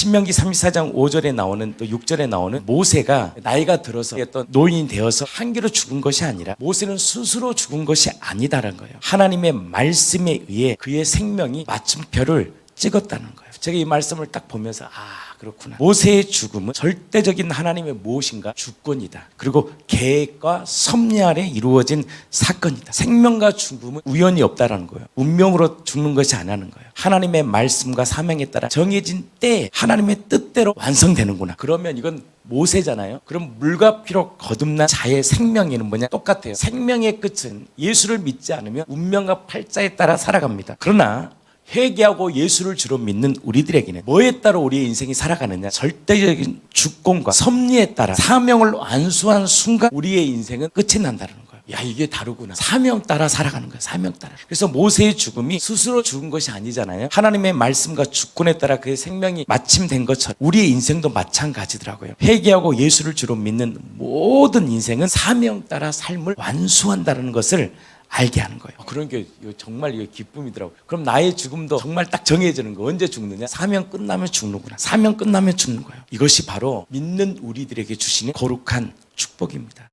신명기 34장 5절에 나오는 또 6절에 나오는 모세가 나이가 들어서 어떤 노인이 되어서 한계로 죽은 것이 아니라 모세는 스스로 죽은 것이 아니다라는 거예요. 하나님의 말씀에 의해 그의 생명이 마침표를 찍었다는 거예요. 제가 이 말씀을 딱 보면서 아 그렇구나. 모세의 죽음은 절대적인 하나님의 무엇인가 주권이다. 그리고 계획과 섭리 아래 이루어진 사건이다. 생명과 죽음은 우연이 없다라는 거예요. 운명으로 죽는 것이 아니라는 거예요. 하나님의 말씀과 사명에 따라 정해진 때에 하나님의 뜻대로 완성되는구나. 그러면 이건 모세잖아요. 그럼 물과 피로 거듭난 자의 생명에는 뭐냐? 똑같아요. 생명의 끝은 예수를 믿지 않으면 운명과 팔자에 따라 살아갑니다. 그러나 회개하고 예수를 주로 믿는 우리들에게는 뭐에 따라 우리의 인생이 살아가느냐 절대적인 주권과 섭리에 따라 사명을 완수한 순간 우리의 인생은 끝이 난다는 거예요. 야 이게 다르구나. 사명 따라 살아가는 거예요. 사명 따라. 그래서 모세의 죽음이 스스로 죽은 것이 아니잖아요. 하나님의 말씀과 주권에 따라 그의 생명이 마침된 것처럼 우리의 인생도 마찬가지더라고요. 회개하고 예수를 주로 믿는 모든 인생은 사명 따라 삶을 완수한다는 것을 알게 하는 거예요. 그런 게 정말 이거 기쁨이더라고요. 그럼 나의 죽음도 정말 딱 정해지는 거. 언제 죽느냐? 사명 끝나면 죽는구나. 사명 끝나면 죽는 거예요. 이것이 바로 믿는 우리들에게 주시는 거룩한 축복입니다.